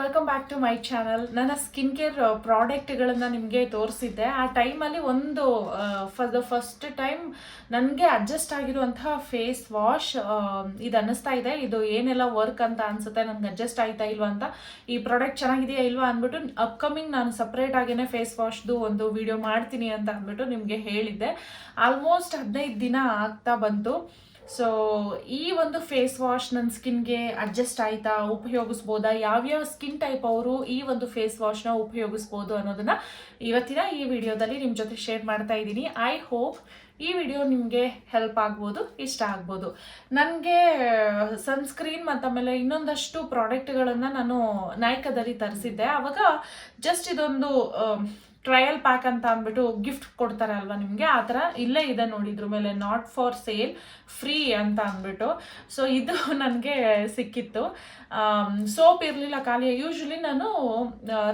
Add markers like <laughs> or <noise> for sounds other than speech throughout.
Welcome back to my channel ನನ್ನ skin care ಪ್ರಾಡಕ್ಟ್ಗಳನ್ನು ನಿಮಗೆ ತೋರಿಸಿದ್ದೆ. ಆ ಟೈಮಲ್ಲಿ ಒಂದು ಫಾರ್ ದ ಫಸ್ಟ್ ಟೈಮ್ ನನಗೆ ಅಡ್ಜಸ್ಟ್ ಆಗಿರುವಂತಹ ಫೇಸ್ ವಾಶ್ ಇದು ಅನ್ನಿಸ್ತಾ ಇದೆ. ಇದು ಏನೆಲ್ಲ ವರ್ಕ್ ಅಂತ ಅನಿಸುತ್ತೆ, ನನಗೆ ಅಡ್ಜಸ್ಟ್ ಆಯ್ತಾ ಇಲ್ವಾ ಅಂತ. ಈ ಪ್ರಾಡಕ್ಟ್ ಚೆನ್ನಾಗಿದೆಯಾ ಇಲ್ವಾ ಅಂದ್ಬಿಟ್ಟು ಅಪ್ಕಮಿಂಗ್ ನಾನು ಸಪ್ರೇಟ್ ಆಗಿನ ಫೇಸ್ ವಾಶ್ದು ಒಂದು ವಿಡಿಯೋ ಮಾಡ್ತೀನಿ ಅಂತ ಅಂದ್ಬಿಟ್ಟು ನಿಮಗೆ ಹೇಳಿದ್ದೆ. ಆಲ್ಮೋಸ್ಟ್ ಹದಿನೈದು ದಿನ ಆಗ್ತಾ ಬಂತು. ಸೊ ಈ ಒಂದು ಫೇಸ್ ವಾಶ್ ನನ್ನ ಸ್ಕಿನ್ಗೆ ಅಡ್ಜಸ್ಟ್ ಆಯ್ತಾ, ಉಪಯೋಗಿಸ್ಬೋದಾ? ಯಾವ್ಯಾವ ಸ್ಕಿನ್ ಟೈಪ್ ಅವರು ಈ ಒಂದು ಫೇಸ್ ವಾಶ್ನ ಉಪಯೋಗಿಸ್ಬೋದು ಅನ್ನೋದನ್ನ ಇವತ್ತಿನ ಈ ವಿಡಿಯೋದಲ್ಲಿ ನಿಮ್ಮ ಜೊತೆ ಶೇರ್ ಮಾಡ್ತಾ ಇದ್ದೀನಿ. ಐ ಹೋಪ್ ಈ ವಿಡಿಯೋ ನಿಮಗೆ ಹೆಲ್ಪ್ ಆಗ್ಬೋದು, ಇಷ್ಟ ಆಗ್ಬೋದು. ನನಗೆ ಸನ್ಸ್ಕ್ರೀನ್ ಮತ್ತು ಆಮೇಲೆ ಇನ್ನೊಂದಷ್ಟು ಪ್ರಾಡಕ್ಟ್ಗಳನ್ನು ನಾನು ನಾಯಕದಲ್ಲಿ ತರಿಸಿದ್ದೆ. ಆವಾಗ ಜಸ್ಟ್ ಇದೊಂದು ಟ್ರಯಲ್ ಪ್ಯಾಕ್ ಅಂತ ಅಂದ್ಬಿಟ್ಟು ಗಿಫ್ಟ್ ಕೊಡ್ತಾರೆ ಅಲ್ವಾ ನಿಮಗೆ? ಆ ಥರ ಇಲ್ಲೇ ಇದೆ ನೋಡಿ ಇದ್ರ ಮೇಲೆ ನಾಟ್ ಫಾರ್ ಸೇಲ್ ಫ್ರೀ ಅಂತ ಅಂದ್ಬಿಟ್ಟು. ಸೊ ಇದು <laughs> ನನಗೆ ಸಿಕ್ಕಿತ್ತು. ಸೋಪ್ ಇರಲಿಲ್ಲ ಖಾಲಿ ಯೂಶ್ವಲಿ ನಾನು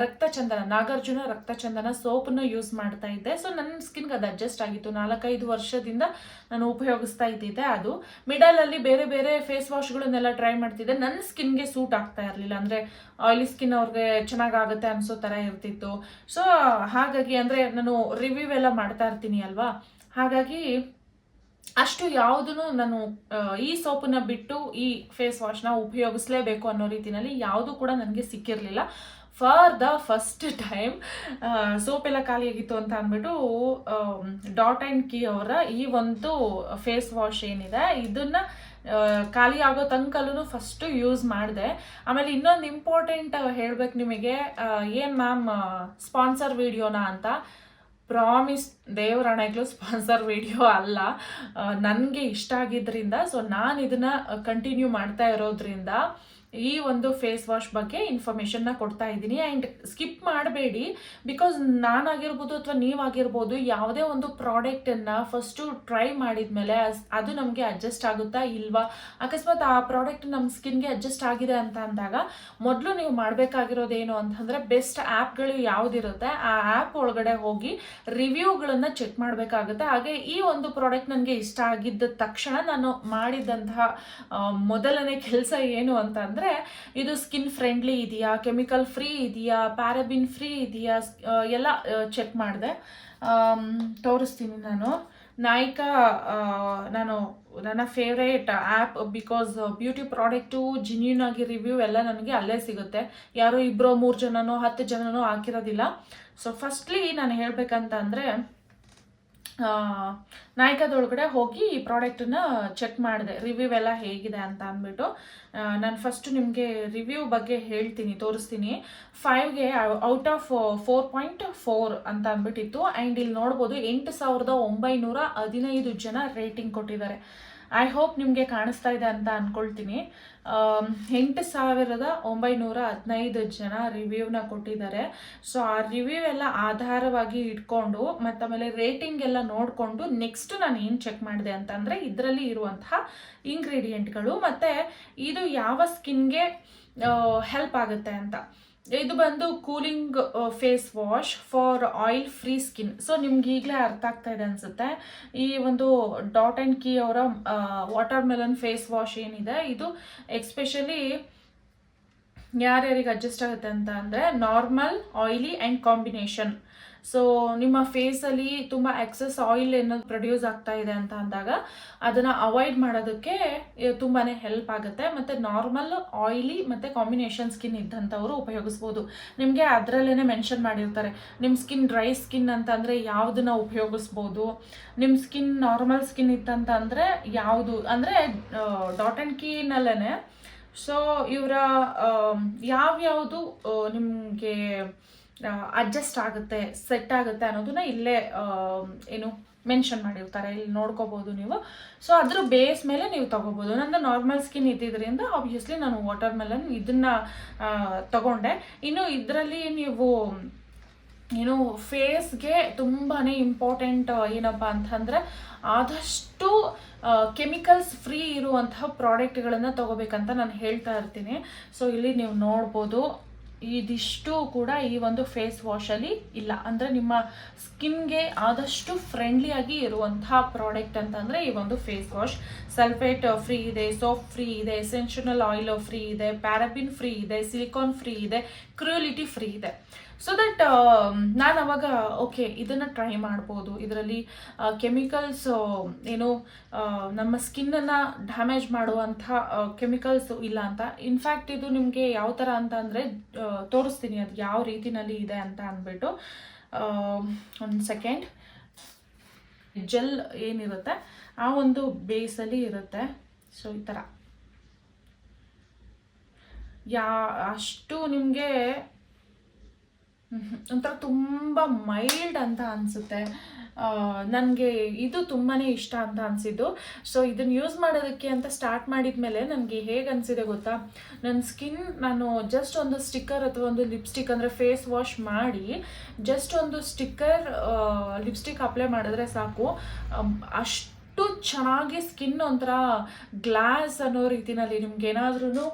ರಕ್ತಚಂದನ, ನಾಗಾರ್ಜುನ ರಕ್ತಚಂದನ ಸೋಪನ್ನ ಯೂಸ್ ಮಾಡ್ತಾ ಇದ್ದೆ. ಸೊ ನನ್ನ ಸ್ಕಿನ್ಗೆ ಅದು ಅಡ್ಜಸ್ಟ್ ಆಗಿತ್ತು. ನಾಲ್ಕೈದು ವರ್ಷದಿಂದ ನಾನು ಉಪಯೋಗಿಸ್ತಾ ಇದ್ದಿದ್ದೆ ಅದು. ಮಿಡಲಲ್ಲಿ ಬೇರೆ ಬೇರೆ ಫೇಸ್ ವಾಶ್ಗಳನ್ನೆಲ್ಲ ಟ್ರೈ ಮಾಡ್ತಿದ್ದೆ. ನನ್ನ ಸ್ಕಿನ್ಗೆ ಸೂಟ್ ಆಗ್ತಾ ಇರಲಿಲ್ಲ. ಅಂದರೆ ಆಯಿಲಿ ಸ್ಕಿನ್ ಅವ್ರಿಗೆ ಚೆನ್ನಾಗಾಗುತ್ತೆ ಅನ್ಸೋ ಥರ ಇರ್ತಿತ್ತು. ಸೊ ಹಾಗಾಗಿ ಅಂದರೆ ನಾನು ರಿವ್ಯೂ ಎಲ್ಲ ಮಾಡ್ತಾ ಇರ್ತೀನಿ ಅಲ್ವಾ? ಹಾಗಾಗಿ ಅಷ್ಟು ಯಾವುದೂ ನಾನು ಈ ಸೋಪನ್ನ ಬಿಟ್ಟು ಈ ಫೇಸ್ ವಾಶ್ನ ಉಪಯೋಗಿಸ್ಲೇಬೇಕು ಅನ್ನೋ ರೀತಿನಲ್ಲಿ ಯಾವುದು ಕೂಡ ನನಗೆ ಸಿಕ್ಕಿರಲಿಲ್ಲ. For the first time soap ಎಲ್ಲ ಖಾಲಿಯಾಗಿತ್ತು ಅಂತ ಅಂದ್ಬಿಟ್ಟು ಡಾಟ್ ಆ್ಯಂಡ್ ಕೀ ಅವರ ಈ ಒಂದು ಫೇಸ್ ವಾಶ್ ಏನಿದೆ, ಇದನ್ನ ಖಾಲಿ ಆಗೋ ತನಕಲ್ಲೂ ಫಸ್ಟು ಯೂಸ್ ಮಾಡಿದೆ. ಆಮೇಲೆ ಇನ್ನೊಂದು ಇಂಪಾರ್ಟೆಂಟ್ ಹೇಳ್ಬೇಕು ನಿಮಗೆ ಏನು ಮ್ಯಾಮ್ ಸ್ಪಾನ್ಸರ್ ವಿಡಿಯೋನಾ ಅಂತ? ಪ್ರಾಮಿಸ್ ದೇವರಾಣೆಗಳು ಸ್ಪಾನ್ಸರ್ ವಿಡಿಯೋ ಅಲ್ಲ. ನನಗೆ ಇಷ್ಟ ಆಗಿದ್ರಿಂದ ಸೊ ನಾನು ಇದನ್ನು ಕಂಟಿನ್ಯೂ ಮಾಡ್ತಾ ಇರೋದ್ರಿಂದ ಈ ಒಂದು ಫೇಸ್ ವಾಶ್ ಬಗ್ಗೆ ಇನ್ಫಾರ್ಮೇಷನ್ನ ಕೊಡ್ತಾ ಇದ್ದೀನಿ. ಆ್ಯಂಡ್ ಸ್ಕಿಪ್ ಮಾಡಬೇಡಿ ಬಿಕಾಸ್ ನಾನಾಗಿರ್ಬೋದು ಅಥವಾ ನೀವಾಗಿರ್ಬೋದು ಯಾವುದೇ ಒಂದು ಪ್ರಾಡಕ್ಟನ್ನು ಫಸ್ಟು ಟ್ರೈ ಮಾಡಿದ್ಮೇಲೆ ಅಸ್- ಅದು ನಮಗೆ ಅಡ್ಜಸ್ಟ್ ಆಗುತ್ತಾ ಇಲ್ವಾ? ಅಕಸ್ಮಾತ್ ಆ ಪ್ರಾಡಕ್ಟ್ ನಮ್ಮ ಸ್ಕಿನ್ಗೆ ಅಡ್ಜಸ್ಟ್ ಆಗಿದೆ ಅಂತ ಅಂದಾಗ ಮೊದಲು ನೀವು ಮಾಡಬೇಕಾಗಿರೋದೇನು ಅಂತಂದರೆ ಬೆಸ್ಟ್ ಆ್ಯಪ್ಗಳು ಯಾವುದಿರುತ್ತೆ, ಆ ಆ್ಯಪ್ ಒಳಗಡೆ ಹೋಗಿ ರಿವ್ಯೂಗಳನ್ನು ಚೆಕ್ ಮಾಡಬೇಕಾಗುತ್ತೆ. ಹಾಗೆ ಈ ಒಂದು ಪ್ರಾಡಕ್ಟ್ ನನಗೆ ಇಷ್ಟ ಆಗಿದ್ದ ತಕ್ಷಣ ನಾನು ಮಾಡಿದಂತಹ ಮೊದಲನೇ ಕೆಲಸ ಏನು ಅಂತಂದರೆ ಇದು ಸ್ಕಿನ್ ಫ್ರೆಂಡ್ಲಿ ಇದೆಯಾ ಕೆಮಿಕಲ್ ಫ್ರೀ ಇದೆಯಾ ಪ್ಯಾರಬಿನ್ ಫ್ರೀ ಇದೆಯಾ ಎಲ್ಲ ಚೆಕ್ ಮಾಡಿದೆ. ತೋರಿಸ್ತೀನಿ ನಾನು. ನಾಯಿಕಾ ನಾನು ನನ್ನ favourite app because beauty product genuine ಆಗಿ ರಿವ್ಯೂ ಎಲ್ಲ ನನಗೆ ಅಲ್ಲೇ ಸಿಗುತ್ತೆ. ಯಾರೋ ಇಬ್ಬರೋ ಮೂರು ಜನನೋ ಹತ್ತು ಜನನೋ ಹಾಕಿರೋದಿಲ್ಲ. ಸೊ ಫಸ್ಟ್ಲಿ ನಾನು ಹೇಳಬೇಕಂತ ಅಂದರೆ ನಾಯಕದೊಳಗಡೆ ಹೋಗಿ ಈ ಪ್ರಾಡಕ್ಟನ್ನು ಚೆಕ್ ಮಾಡಿದೆ. ರಿವ್ಯೂ ಎಲ್ಲ ಹೇಗಿದೆ ಅಂತ ಅಂದ್ಬಿಟ್ಟು ನಾನು ಫಸ್ಟ್ ನಿಮಗೆ ರಿವ್ಯೂ ಬಗ್ಗೆ ಹೇಳ್ತೀನಿ, ತೋರಿಸ್ತೀನಿ. ಫೈವ್ಗೆ out of four point four ಅಂತ ಅಂದ್ಬಿಟ್ಟಿತ್ತು. ಆ್ಯಂಡ್ ಇಲ್ಲಿ ನೋಡ್ಬೋದು ಎಂಟು ಸಾವಿರದ ಒಂಬೈನೂರ ಹದಿನೈದು ಜನ ರೇಟಿಂಗ್ ಕೊಟ್ಟಿದ್ದಾರೆ. ಐ ಹೋಪ್ ನಿಮಗೆ ಕಾಣಿಸ್ತಾ ಇದೆ ಅಂತ ಅಂದ್ಕೊಳ್ತೀನಿ ಎಂಟು ಸಾವಿರದ ಒಂಬೈನೂರ ಹದಿನೈದು ಜನ ರಿವ್ಯೂನ ಕೊಟ್ಟಿದ್ದಾರೆ. ಸೊ ಆ ರಿವ್ಯೂ ಎಲ್ಲ ಆಧಾರವಾಗಿ ಇಟ್ಕೊಂಡು ಮತ್ತು ಆಮೇಲೆ ರೇಟಿಂಗ್ ಎಲ್ಲ ನೋಡಿಕೊಂಡು ನೆಕ್ಸ್ಟ್ ನಾನು ಏನು ಚೆಕ್ ಮಾಡಿದೆ ಅಂತಂದರೆ ಇದರಲ್ಲಿ ಇರುವಂತಹ ಇಂಗ್ರೀಡಿಯೆಂಟ್ಗಳು ಮತ್ತು ಇದು ಯಾವ ಸ್ಕಿನ್ಗೆ ಹೆಲ್ಪ್ ಆಗುತ್ತೆ ಅಂತ. ಇದು ಬಂದು cooling face wash for oil free skin so ನಿಮ್ಗೆ ಈಗಲೇ ಅರ್ಥ ಆಗ್ತಾ ಇದೆ ಅನ್ಸುತ್ತೆ. ಈ ಒಂದು ಡಾಟ್ ಆ್ಯಂಡ್ ಕೀ ಅವರ ವಾಟರ್ ಮೆಲನ್ ಫೇಸ್ ವಾಶ್ ಏನಿದೆ, ಇದು ಎಕ್ಸ್ಪೆಷಲಿ ಯಾರ್ಯಾರಿಗೆ ಅಡ್ಜಸ್ಟ್ ಆಗುತ್ತೆ ಅಂತ ಅಂದರೆ normal oily and combination so ನಿಮ್ಮ ಫೇಸಲ್ಲಿ ತುಂಬ ಎಕ್ಸಸ್ ಆಯಿಲ್ ಏನಾದ್ರು ಪ್ರೊಡ್ಯೂಸ್ ಆಗ್ತಾ ಇದೆ ಅಂತ ಅಂದಾಗ, ಅದನ್ನು ಅವಾಯ್ಡ್ ಮಾಡೋದಕ್ಕೆ ತುಂಬಾ ಹೆಲ್ಪ್ ಆಗುತ್ತೆ. ಮತ್ತು ನಾರ್ಮಲ್ ಆಯಿಲಿ ಮತ್ತು ಕಾಂಬಿನೇಷನ್ ಸ್ಕಿನ್ ಇದ್ದಂಥವರು ಉಪಯೋಗಿಸ್ಬೋದು. ನಿಮಗೆ ಅದರಲ್ಲೇ ಮೆನ್ಷನ್ ಮಾಡಿರ್ತಾರೆ. ನಿಮ್ಮ ಸ್ಕಿನ್ ಡ್ರೈ ಸ್ಕಿನ್ ಅಂತಂದರೆ ಯಾವುದನ್ನ ಉಪಯೋಗಿಸ್ಬೋದು? ನಿಮ್ಮ ಸ್ಕಿನ್ ನಾರ್ಮಲ್ ಸ್ಕಿನ್ ಇತ್ತಂತ ಅಂದರೆ ಯಾವುದು? ಅಂದರೆ ಡಾಟ್ ಆ್ಯಂಡ್ ಕೀನಲ್ಲೇ ಸೊ ಇವರ ಯಾವ್ಯಾವುದು ನಿಮಗೆ ಅಡ್ಜಸ್ಟ್ ಆಗುತ್ತೆ ಸೆಟ್ ಆಗುತ್ತೆ ಅನ್ನೋದನ್ನ ಇಲ್ಲೇ ಏನು ಮೆನ್ಷನ್ ಮಾಡಿರ್ತಾರೆ. ಇಲ್ಲಿ ನೋಡ್ಕೋಬೋದು ನೀವು. ಸೊ ಅದ್ರ ಬೇಸ್ ಮೇಲೆ ನೀವು ತಗೋಬಹುದು ನಂದು ನಾರ್ಮಲ್ ಸ್ಕಿನ್ ಇದ್ದಿದ್ರಿಂದ ಆಬ್ವಿಯಸ್ಲಿ ನಾನು ವಾಟರ್ ಮೆಲನ್ ಇದನ್ನ ತಗೊಂಡೆ. ಇನ್ನು ಇದರಲ್ಲಿ ನೀವು, ಏನು ಫೇಸ್ಗೆ ತುಂಬಾ ಇಂಪಾರ್ಟೆಂಟ್ ಏನಪ್ಪ ಅಂತಂದರೆ ಆದಷ್ಟು ಕೆಮಿಕಲ್ಸ್ ಫ್ರೀ ಇರುವಂತಹ ಪ್ರಾಡಕ್ಟ್ಗಳನ್ನು ತಗೋಬೇಕಂತ ನಾನು ಹೇಳ್ತಾ ಇರ್ತೀನಿ. ಸೊ ಇಲ್ಲಿ ನೀವು ನೋಡ್ಬೋದು. ಇದಿಷ್ಟು ಕೂಡ ಈ ಒಂದು ಫೇಸ್ ವಾಶಲ್ಲಿ ಇಲ್ಲ. ಅಂದರೆ ನಿಮ್ಮ ಸ್ಕಿನ್ಗೆ ಆದಷ್ಟು ಫ್ರೆಂಡ್ಲಿ ಆಗಿ ಇರುವಂತಹ ಪ್ರಾಡಕ್ಟ್ ಅಂತಂದರೆ ಈ ಒಂದು ಫೇಸ್ ವಾಶ್ ಸಲ್ಫೇಟ್ ಫ್ರೀ ಇದೆ ಸೋಪ್ ಫ್ರೀ ಇದೆ ಎಸೆನ್ಷನಲ್ ಆಯಿಲ್ ಫ್ರೀ ಇದೆ ಪ್ಯಾರಬಿನ್ ಫ್ರೀ ಇದೆ ಸಿಲಿಕಾನ್ ಫ್ರೀ ಇದೆ ಕ್ರೂಲಿಟಿ ಫ್ರೀ ಇದೆ. ಸೊ ದಟ್ ನಾನು ಅವಾಗ ಓಕೆ ಇದನ್ನು ಟ್ರೈ ಮಾಡ್ಬೋದು. ಇದರಲ್ಲಿ ಕೆಮಿಕಲ್ಸ್ ಏನು ನಮ್ಮ ಸ್ಕಿನ್ನನ್ನು ಡ್ಯಾಮೇಜ್ ಮಾಡುವಂಥ ಕೆಮಿಕಲ್ಸ್ ಇಲ್ಲ ಅಂತ. ಇನ್ಫ್ಯಾಕ್ಟ್ ಇದು ನಿಮಗೆ ಯಾವ ಥರ ಅಂತ ಅಂದರೆ ತೋರಿಸ್ತೀನಿ. ಅದು ಯಾವ ರೀತಿನಲ್ಲಿ ಇದೆ ಅಂತ ಅಂದ್ಬಿಟ್ಟು. ಒಂದು ಸೆಕೆಂಡ್ ಜೆಲ್ ಏನಿರುತ್ತೆ? ಆ ಒಂದು ಬೇಸಲ್ಲಿ ಇರುತ್ತೆ. ಸೊ ಈ ಥರ ಯಾ, ಅಷ್ಟು ನಿಮಗೆ ಒಂಥರ ತುಂಬ ಮೈಲ್ಡ್ ಅಂತ ಅನಿಸುತ್ತೆ. ನನಗೆ ಇದು ತುಂಬಾ ಇಷ್ಟ ಅಂತ ಅನಿಸಿದ್ದು. ಸೊ ಇದನ್ನು ಯೂಸ್ ಮಾಡೋದಕ್ಕೆ ಅಂತ ಸ್ಟಾರ್ಟ್ ಮಾಡಿದ ಮೇಲೆ ನನಗೆ ಹೇಗೆ ಅನಿಸಿದೆ ಗೊತ್ತಾ? ನನ್ನ ಸ್ಕಿನ್ ನಾನು ಜಸ್ಟ್ ಒಂದು ಸ್ಟಿಕ್ಕರ್ ಅಥವಾ ಒಂದು ಲಿಪ್ಸ್ಟಿಕ್ ಅಂದರೆ ಫೇಸ್ ವಾಶ್ ಮಾಡಿ ಜಸ್ಟ್ ಒಂದು ಸ್ಟಿಕ್ಕರ್ ಲಿಪ್ಸ್ಟಿಕ್ ಅಪ್ಲೈ ಮಾಡಿದ್ರೆ ಸಾಕು. ಅಷ್ಟು ಚೆನ್ನಾಗಿ ಸ್ಕಿನ್ ಒಂಥರ ಗ್ಲಾಸ್ ಅನ್ನೋ ರೀತಿನಲ್ಲಿ ನಿಮ್ಗೆ ಏನಾದ್ರೂ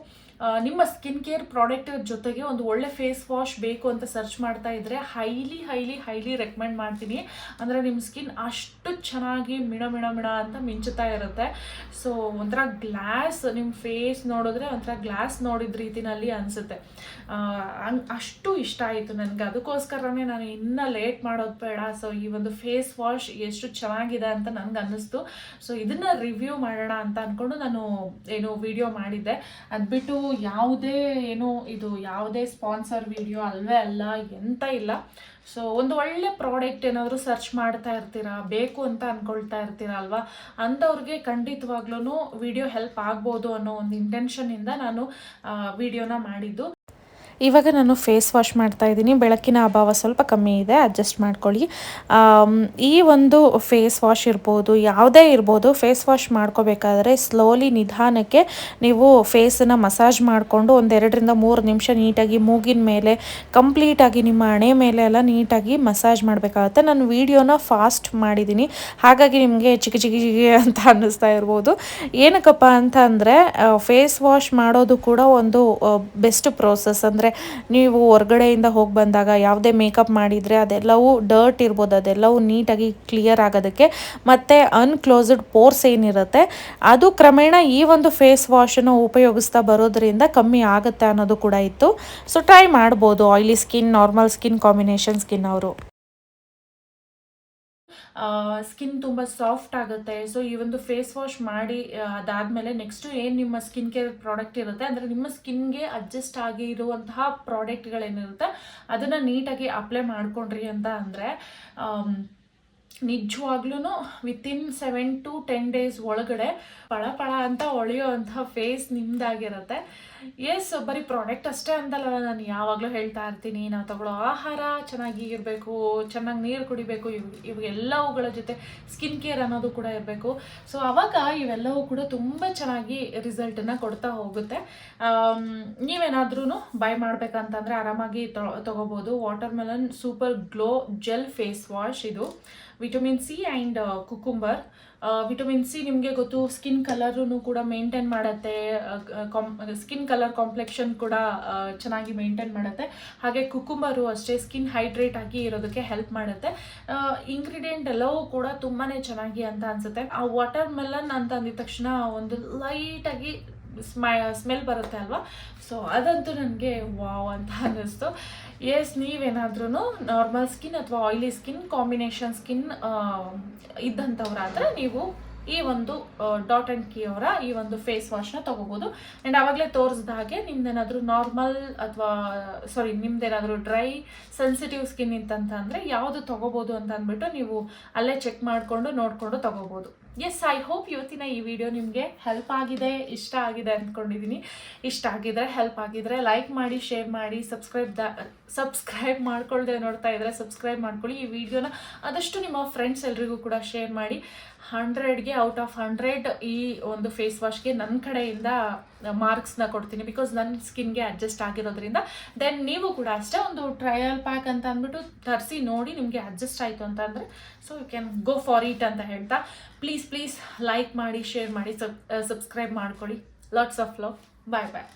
ನಿಮ್ಮ ಸ್ಕಿನ್ ಕೇರ್ ಪ್ರಾಡಕ್ಟ್ ಜೊತೆಗೆ ಒಂದು ಒಳ್ಳೆ ಫೇಸ್ ವಾಶ್ ಬೇಕು ಅಂತ ಸರ್ಚ್ ಮಾಡ್ತಾ ಇದ್ರೆ ಹೈಲಿ ಹೈಲಿ ಹೈಲಿ ರೆಕಮೆಂಡ್ ಮಾಡ್ತೀನಿ. ಅಂದರೆ ನಿಮ್ಮ ಸ್ಕಿನ್ ಅಷ್ಟು ಚೆನ್ನಾಗಿ ಮಿಣ ಮಿಣ ಮಿಣ ಅಂತ ಮಿಂಚುತ್ತಾ ಇರುತ್ತೆ. ಸೊ ಒಂಥರ ಗ್ಲಾಸ್ ನಿಮ್ಮ ಫೇಸ್ ನೋಡಿದ್ರೆ ಒಂಥರ ಗ್ಲಾಸ್ ನೋಡಿದ ರೀತಿನಲ್ಲಿ ಅನಿಸುತ್ತೆ. ಅಷ್ಟು ಇಷ್ಟ ಆಯಿತು ನನಗೆ. ಅದಕ್ಕೋಸ್ಕರನೇ ನಾನು ಇನ್ನೂ ಲೇಟ್ ಮಾಡೋದು ಬೇಡ. ಸೊ ಈ ಒಂದು ಫೇಸ್ ವಾಶ್ ಎಷ್ಟು ಚೆನ್ನಾಗಿದೆ ಅಂತ ನನಗೆ ಅನ್ನಿಸ್ತು. ಸೊ ಇದನ್ನು ರಿವ್ಯೂ ಮಾಡೋಣ ಅಂತ ಅಂದ್ಕೊಂಡು ನಾನು ಏನು ವಿಡಿಯೋ ಮಾಡಿದ್ದೆ. ಅದು ಬಿಟ್ಟು ಯಾವುದೇ ಏನು ಇದು ಯಾವುದೇ ಸ್ಪಾನ್ಸರ್ ವಿಡಿಯೋ ಅಲ್ವೇ ಅಲ್ಲ, ಎಂತ ಇಲ್ಲ. ಸೊ ಒಂದು ಒಳ್ಳೆ ಪ್ರಾಡಕ್ಟ್ ಏನಾದರೂ ಸರ್ಚ್ ಮಾಡ್ತಾ ಇರ್ತೀರಾ, ಬೇಕು ಅಂತ ಅಂದ್ಕೊಳ್ತಾ ಇರ್ತೀರಾ ಅಲ್ವಾ? ಅಂಥವ್ರಿಗೆ ಖಂಡಿತವಾಗ್ಲೂ ವಿಡಿಯೋ ಹೆಲ್ಪ್ ಆಗ್ಬೋದು ಅನ್ನೋ ಒಂದು ಇಂಟೆನ್ಷನಿಂದ ನಾನು ವಿಡಿಯೋನ ಮಾಡಿದ್ದು. ಇವಾಗ ನಾನು ಫೇಸ್ ವಾಶ್ ಮಾಡ್ತಾ ಇದ್ದೀನಿ. ಬೆಳಕಿನ ಅಭಾವ ಸ್ವಲ್ಪ ಕಮ್ಮಿ ಇದೆ. ಅಡ್ಜಸ್ಟ್ ಮಾಡ್ಕೊಳ್ಳಿ. ಈ ಒಂದು ಫೇಸ್ ವಾಶ್ ಇರ್ಬೋದು, ಯಾವುದೇ ಇರ್ಬೋದು ಫೇಸ್ ವಾಶ್ ಮಾಡ್ಕೋಬೇಕಾದ್ರೆ ಸ್ಲೋಲಿ ನಿಧಾನಕ್ಕೆ ನೀವು ಫೇಸನ್ನು ಮಸಾಜ್ ಮಾಡಿಕೊಂಡು ಒಂದೆರಡರಿಂದ ಮೂರು ನಿಮಿಷ ನೀಟಾಗಿ ಮೂಗಿನ ಮೇಲೆ ಕಂಪ್ಲೀಟಾಗಿ ನಿಮ್ಮ ಹಣೆ ಮೇಲೆ ಎಲ್ಲ ನೀಟಾಗಿ ಮಸಾಜ್ ಮಾಡಬೇಕಾಗುತ್ತೆ. ನಾನು ವೀಡಿಯೋನ ಫಾಸ್ಟ್ ಮಾಡಿದ್ದೀನಿ. ಹಾಗಾಗಿ ನಿಮಗೆ ಚಿಕ್ಕ ಚಿಕ್ಕ ಚಿಕ್ಕಿ ಅಂತ ಅನ್ನಿಸ್ತಾ ಇರ್ಬೋದು. ಏನಕ್ಕಪ್ಪ ಅಂತ ಅಂದರೆ ಫೇಸ್ ವಾಶ್ ಮಾಡೋದು ಕೂಡ ಒಂದು ಬೆಸ್ಟ್ ಪ್ರೋಸೆಸ್ ಅಂದರೆ ನೀವು ಹೊರಗಡೆಯಿಂದ ಹೋಗಿ ಬಂದಾಗ ಯಾವುದೇ ಮೇಕಪ್ ಮಾಡಿದರೆ ಅದೆಲ್ಲವೂ ಡರ್ಟ್ ಇರ್ಬೋದು, ಅದೆಲ್ಲವೂ ನೀಟಾಗಿ ಕ್ಲಿಯರ್ ಆಗೋದಕ್ಕೆ. ಮತ್ತು ಅನ್ಕ್ಲೋಸ್ಡ್ ಪೋರ್ಸ್ ಏನಿರುತ್ತೆ, ಅದು ಕ್ರಮೇಣ ಈ ಒಂದು ಫೇಸ್ ವಾಶನ್ನು ಉಪಯೋಗಿಸ್ತಾ ಬರೋದ್ರಿಂದ ಕಮ್ಮಿ ಆಗುತ್ತೆ ಅನ್ನೋದು ಕೂಡ ಇತ್ತು. ಸೊ ಟ್ರೈ ಮಾಡ್ಬೋದು oily skin normal skin combination skin ಅವರು. ಸ್ಕಿನ್ ತುಂಬ ಸಾಫ್ಟ್ ಆಗುತ್ತೆ. ಸೊ ಈ ಒಂದು ಫೇಸ್ ವಾಶ್ ಮಾಡಿ ಅದಾದಮೇಲೆ ನೆಕ್ಸ್ಟು ಏನು ನಿಮ್ಮ ಸ್ಕಿನ್ ಕೇರ್ ಪ್ರಾಡಕ್ಟ್ ಇರುತ್ತೆ, ಅಂದರೆ ನಿಮ್ಮ ಸ್ಕಿನ್ಗೆ ಅಡ್ಜಸ್ಟ್ ಆಗಿ ಇರುವಂತಹ ಪ್ರಾಡಕ್ಟ್ಗಳೇನಿರುತ್ತೆ ಅದನ್ನು ನೀಟಾಗಿ ಅಪ್ಲೈ ಮಾಡ್ಕೊಂಡ್ರಿ ಅಂತ ಅಂದರೆ ನಿಜವಾಗ್ಲೂ within seven to ten days ಒಳಗಡೆ ಪಳ ಪಳ ಅಂತ ಹೊಳೆಯುವಂಥ ಫೇಸ್ ನಿಮ್ದಾಗಿರುತ್ತೆ. ಎಸ್ ಬರೀ ಪ್ರಾಡಕ್ಟ್ ಅಷ್ಟೇ ಅಂತಲ್ಲ, ನಾನು ಯಾವಾಗಲೂ ಹೇಳ್ತಾ ಇರ್ತೀನಿ. ನಾವು ತಗೊಳ್ಳೋ ಆಹಾರ ಚೆನ್ನಾಗಿ ಇರಬೇಕು, ಚೆನ್ನಾಗಿ ನೀರು ಕುಡಿಬೇಕು, ಇವು ಇವೆಲ್ಲವುಗಳ ಜೊತೆ ಸ್ಕಿನ್ ಕೇರ್ ಅನ್ನೋದು ಕೂಡ ಇರಬೇಕು. ಸೊ ಅವಾಗ ಇವೆಲ್ಲವೂ ಕೂಡ ತುಂಬ ಚೆನ್ನಾಗಿ ರಿಸಲ್ಟನ್ನು ಕೊಡ್ತಾ ಹೋಗುತ್ತೆ. ನೀವೇನಾದ್ರೂ ಬೈ ಮಾಡಬೇಕಂತಂದರೆ ಆರಾಮಾಗಿ ತಗೋಬೋದು. Watermelon super glow gel face wash ಇದು. Vitamin C and cucumber. Vitamin C ನಿಮಗೆ ಗೊತ್ತು ಸ್ಕಿನ್ ಕಲರೂ ಕೂಡ ಮೇಂಟೈನ್ ಮಾಡುತ್ತೆ. ಸ್ಕಿನ್ ಕಲರ್ ಕಾಂಪ್ಲೆಕ್ಷನ್ ಕೂಡ ಚೆನ್ನಾಗಿ ಮೇಂಟೈನ್ ಮಾಡುತ್ತೆ. ಹಾಗೆ ಕುಕುಂಬರು ಅಷ್ಟೇ ಸ್ಕಿನ್ ಹೈಡ್ರೇಟ್ ಆಗಿ ಇರೋದಕ್ಕೆ ಹೆಲ್ಪ್ ಮಾಡುತ್ತೆ. ಇಂಗ್ರೀಡಿಯೆಂಟ್ ಎಲ್ಲವೂ ಕೂಡ ತುಂಬಾ ಚೆನ್ನಾಗಿ ಅಂತ ಅನ್ಸುತ್ತೆ. ಆ ವಾಟರ್ ಮೆಲನ್ ಅಂತ ಅಂದಿದ ತಕ್ಷಣ ಒಂದು ಲೈಟಾಗಿ ಸ್ಮೈ ಸ್ಮೆಲ್ ಬರುತ್ತೆ ಅಲ್ವಾ? ಸೊ ಅದಂತೂ ನನಗೆ ವಾವ್ ಅಂತ ಅನ್ನಿಸ್ತು. ಎಸ್ ನೀವೇನಾದ್ರೂ ನಾರ್ಮಲ್ ಸ್ಕಿನ್ ಅಥವಾ ಆಯಿಲಿ ಸ್ಕಿನ್ ಕಾಂಬಿನೇಷನ್ ಸ್ಕಿನ್ ಇದ್ದಂಥವ್ರಾದರೆ ನೀವು ಈ ಒಂದು ಡಾಟ್ ಆ್ಯಂಡ್ ಕೀ ಅವರ ಈ ಒಂದು ಫೇಸ್ ವಾಶ್ನ ತೊಗೋಬೋದು. ಆ್ಯಂಡ್ ಆವಾಗಲೇ ತೋರಿಸಿದ ಹಾಗೆ ನಿಮ್ದೇನಾದರೂ ನಾರ್ಮಲ್ ಅಥವಾ ಸಾರಿ ನಿಮ್ದೇನಾದರೂ ಡ್ರೈ ಸೆನ್ಸಿಟಿವ್ ಸ್ಕಿನ್ ಇತ್ತಂತ ಯಾವುದು ತೊಗೋಬೋದು ಅಂತ ಅಂದ್ಬಿಟ್ಟು ನೀವು ಅಲ್ಲೇ ಚೆಕ್ ಮಾಡಿಕೊಂಡು, ನೋಡಿಕೊಂಡು ತೊಗೋಬೋದು. ಎಸ್ ಐ ಹೋಪ್ ಇವತ್ತಿನ ಈ ವಿಡಿಯೋ ನಿಮಗೆ ಹೆಲ್ಪ್ ಆಗಿದೆ, ಇಷ್ಟ ಆಗಿದೆ ಅಂದ್ಕೊಂಡಿದ್ದೀನಿ ಇಷ್ಟ ಆಗಿದ್ರೆ ಹೆಲ್ಪ್ ಆಗಿದ್ರೆ ಲೈಕ್ ಮಾಡಿ ಶೇರ್ ಮಾಡಿ ಸಬ್ಸ್ಕ್ರೈಬ್ ದ ಸಬ್ಸ್ಕ್ರೈಬ್ ಮಾಡ್ಕೊಳ್ದೆ ನೋಡ್ತಾ ಇದ್ರೆ ಸಬ್ಸ್ಕ್ರೈಬ್ ಮಾಡ್ಕೊಳ್ಳಿ. ಈ ವಿಡಿಯೋನ ಆದಷ್ಟು ನಿಮ್ಮ ಫ್ರೆಂಡ್ಸ್ ಎಲ್ರಿಗೂ ಕೂಡ ಶೇರ್ ಮಾಡಿ. ಹಂಡ್ರೆಡ್ಗೆ ಔಟ್ ಆಫ್ ಹಂಡ್ರೆಡ್ ಈ ಒಂದು ಫೇಸ್ ವಾಶ್ಗೆ ನನ್ನ ಕಡೆಯಿಂದ ಮಾರ್ಕ್ಸ್ನ ಕೊಡ್ತೀನಿ ಬಿಕಾಸ್ ನನ್ನ ಸ್ಕಿನ್ಗೆ ಅಡ್ಜಸ್ಟ್ ಆಗಿರೋದ್ರಿಂದ. ದೆನ್ ನೀವು ಕೂಡ ಅಷ್ಟೇ ಒಂದು ಟ್ರಯಲ್ ಪ್ಯಾಕ್ ಅಂತ ಅಂದ್ಬಿಟ್ಟು ತರಿಸಿ ನೋಡಿ ನಿಮಗೆ ಅಡ್ಜಸ್ಟ್ ಆಯಿತು ಅಂತ ಅಂದರೆ so you can go for it ಅಂತ ಹೇಳ್ತಾ. ಪ್ಲೀಸ್ ಪ್ಲೀಸ್ ಲೈಕ್ ಮಾಡಿ ಶೇರ್ ಮಾಡಿ ಸಬ್ ಸಬ್ಸ್ಕ್ರೈಬ್ ಮಾಡ್ಕೊಳ್ಳಿ. Lots of love bye bye